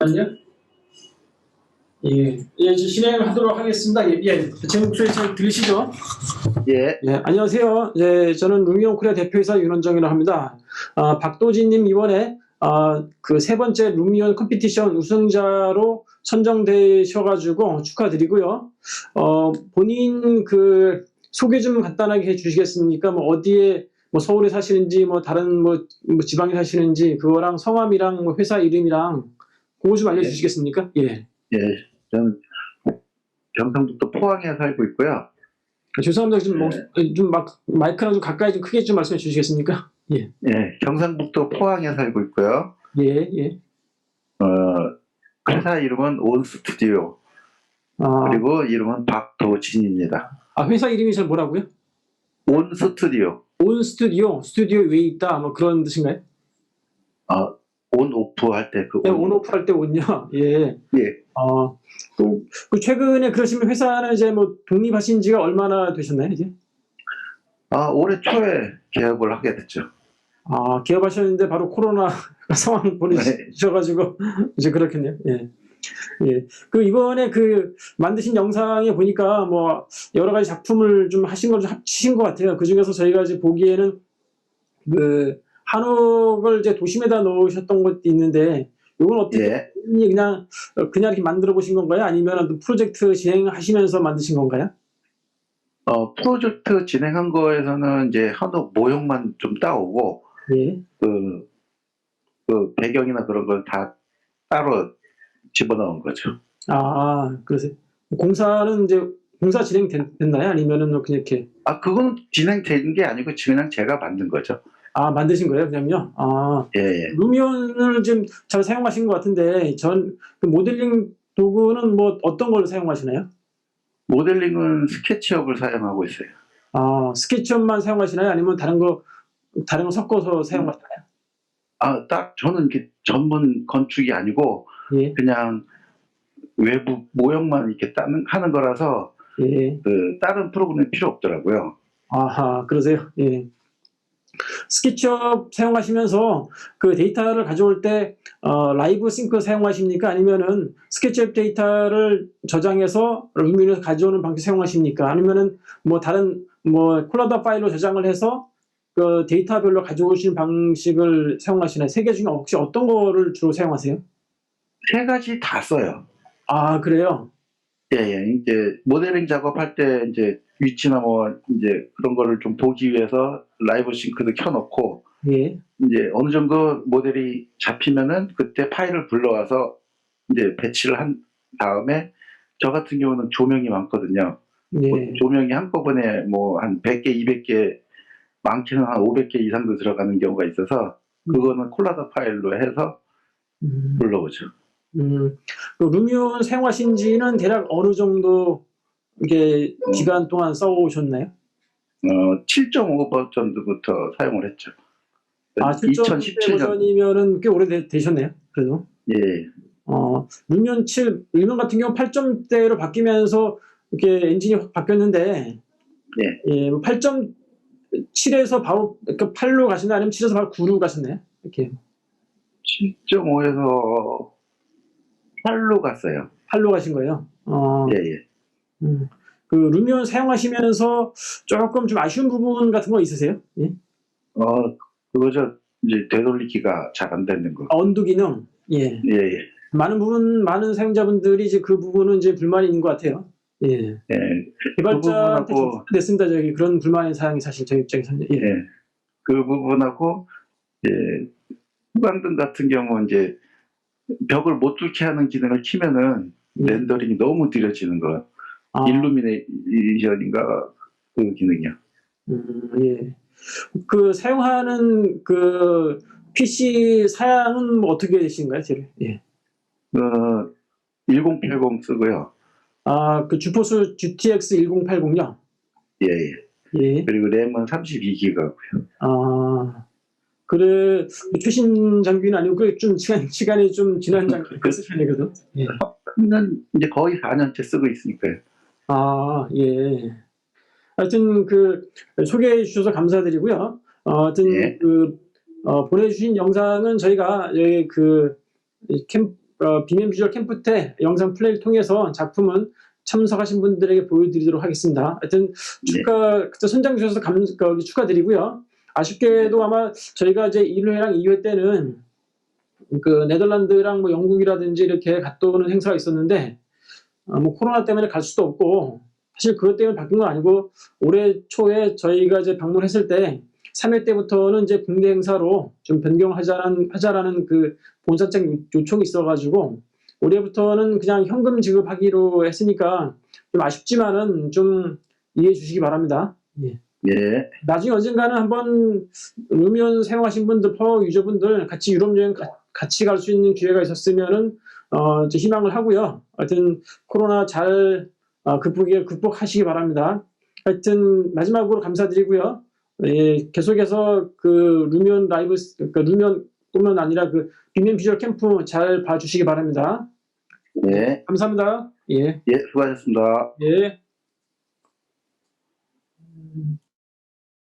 아니요? 예, 예, 이제 진행하도록 하겠습니다. 예, 예, 제 목소리 잘 들리시죠? 예, 예, 안녕하세요. 예, 저는 루미온 코리아 대표이사 윤원정이라고 합니다. 아, 박도진님 이번에 아, 그 세 번째 루미온 컴피티션 우승자로 선정되셔가지고 축하드리고요. 어, 본인 그 소개 좀 간단하게 해주시겠습니까? 뭐 어디에 뭐 서울에 사시는지 뭐 다른 뭐, 뭐 지방에 사시는지 그거랑 성함이랑 뭐 회사 이름이랑 그거 좀 알려주시겠습니까? 예. 예, 저는 경상북도 포항에 살고 있고요. 죄송합니다. 좀, 네. 좀 막, 마이크랑 좀 가까이 좀 크게 좀 말씀해 주시겠습니까? 예. 예, 경상북도 포항에 살고 있고요. 예, 예. 어, 회사 이름은 온 스튜디오 아, 그리고 이름은 박도진입니다. 아, 회사 이름이 잘 뭐라고요? 온 스튜디오, 온 스튜디오, 스튜디오 위에 있다, 뭐 그런 뜻인가요? 어, 온 오프 할 때 그 네, 온오프 할 때 온요. 예. 예, 어, 그, 그 최근에 그러시면 회사는 이제 뭐 독립하신 지가 얼마나 되셨나요, 이제? 아 올해 초에 개업을 하게 됐죠. 아, 개업하셨는데 바로 코로나 상황 보내주셔가지고 이제 그렇겠네요. 예. 예. 그 이번에 그 만드신 영상에 보니까 뭐 여러 가지 작품을 좀 하신 걸 좀 합치신 것 같아요. 그 중에서 저희가 이제 보기에는 그 한옥을 이제 도심에다 놓으셨던 것도 있는데 이건 어떻게 예, 그냥 그냥 이렇게 만들어 보신 건가요? 아니면 또 프로젝트 진행하시면서 만드신 건가요? 어, 프로젝트 진행한 거에서는 이제 한옥 모형만 좀 따오고 예. 그, 그 배경이나 그런 걸 다 따로 집어넣은 거죠. 아, 그러세요. 공사는 이제 공사 진행됐나요? 아니면은 뭐 그냥 이렇게 아, 그건 진행된 게 아니고 그냥 제가 만든 거죠. 아 만드신 거예요, 그냥요? 아 예, 예. 루미온을 지금 잘 사용하신 것 같은데 전 그 모델링 도구는 뭐 어떤 걸 사용하시나요? 모델링은 스케치업을 사용하고 있어요. 아 스케치업만 사용하시나요? 아니면 다른 거 다른 거 섞어서 사용하시나요? 아, 딱 저는 이게 전문 건축이 아니고 예, 그냥 외부 모형만 이렇게 따는 하는 거라서 예. 그 다른 프로그램이 필요 없더라고요. 아하, 그러세요? 예. 스케치업 사용하시면서 그 데이터를 가져올 때 어, 라이브 싱크 사용하십니까? 아니면은 스케치업 데이터를 저장해서 루미온에서 가져오는 방식 사용하십니까? 아니면은 뭐 다른 뭐 콜라다 파일로 저장을 해서 그 데이터별로 가져오시는 방식을 사용하시나요? 세 개 중에 혹시 어떤 거를 주로 사용하세요? 세 가지 다 써요. 아, 그래요? 예, 예. 이제 모델링 작업할 때 이제 위치나 뭐 이제 그런 거를 좀 보기 위해서 라이브 싱크도 켜놓고 예. 이제 어느 정도 모델이 잡히면은 그때 파일을 불러와서 이제 배치를 한 다음에 저 같은 경우는 조명이 많거든요. 뭐 예. 조명이 한꺼번에 뭐 한 100개, 200개, 많게는 한 500개 이상도 들어가는 경우가 있어서 그거는 콜라다 파일로 해서 음. 불러오죠. 음, 그 루미온 사용하신 지는 대략 어느 정도 이게 음. 기간 동안 써오셨나요? 어, 7.5 버전부터 사용을 했죠. 아, 7.0 2017년. 버전이면은 꽤 오래되셨네요. 그래도. 예, 어, 루미온 7, 루미온 같은 경우 8점대로 바뀌면서 이렇게 엔진이 확 바뀌었는데, 예. 예, 8.7에서 바로 그러니까 8로 가시나 아니면 7에서 바로 9로 가셨나요? 이렇게 7.5에서 8로 갔어요. 8로 가신 거예요. 어, 예, 예. 음. 그 루미온 사용하시면서 조금 좀 아쉬운 부분 같은 거 있으세요? 예? 어, 그거죠. 이제 되돌리기가 잘 안 되는 거. 언두 기능. 예. 예, 예. 많은 부분, 많은 사용자분들이 이제 그 부분은 이제 불만이 있는 것 같아요. 예. 예, 개발자한테 부분하고- 좀 됐습니다. 저기 그런 불만의 사항이 사실 저희 입장에서는. 예. 예. 그 부분하고, 예, 후광등 같은 경우 이제 벽을 못 뚫게 하는 기능을 키면은 예. 렌더링이 너무 느려지는 거. 아, 일루미네이션인가 그 기능이요. 음, 예. 그 사용하는 그 PC 사양은 뭐 어떻게 되신가요, 지금? 예. 그1080 쓰고요. 아, 그 주포스 GTX 1080요. 예, 예. 예. 그리고 램은 32기가고요. 아, 그래 최신 장비는 아니고 그좀 시간 시간이 좀 지난 장비 그- 쓰시네 그래도. 예. 는 이제 거의 4년째 쓰고 있으니까요. 아, 예. 하여튼 그 소개해 주셔서 감사드리고요. 어, 하여튼 예. 그 어, 보내주신 영상은 저희가 여기 그 캠, 어, 비면 비주얼 캠프 때 영상 플레이를 통해서 작품은 참석하신 분들에게 보여드리도록 하겠습니다. 하여튼 축하 그때 선장 주셔서 감 축하드리고요. 아쉽게도 아마 저희가 이제 1회랑 2회 때는 그 네덜란드랑 뭐 영국이라든지 이렇게 갔다 오는 행사가 있었는데 어, 뭐 코로나 때문에 갈 수도 없고 사실 그것 때문에 바뀐 건 아니고 올해 초에 저희가 이제 방문했을 때 3회 때부터는 이제 국내 행사로 좀 변경하자는 하자라는 그 본사장 요- 요청이 있어가지고 올해부터는 그냥 현금 지급하기로 했으니까 좀 아쉽지만은 좀 이해해 주시기 바랍니다. 예, 나중에 언젠가는 한번 루미온 사용하신 분들, 파워 유저분들 같이 유럽 여행 가- 같이 갈 수 있는 기회가 있었으면은 어, 희망을 하고요. 하여튼 코로나 잘 어, 극복에 극복하시기 바랍니다. 하여튼 마지막으로 감사드리고요. 예, 계속해서 그 루미온 라이브 그 루미온뿐만 아니라 그 비면 비주얼 캠프 잘 봐주시기 바랍니다. 예, 감사합니다. 예, 예, 수고하셨습니다. 예.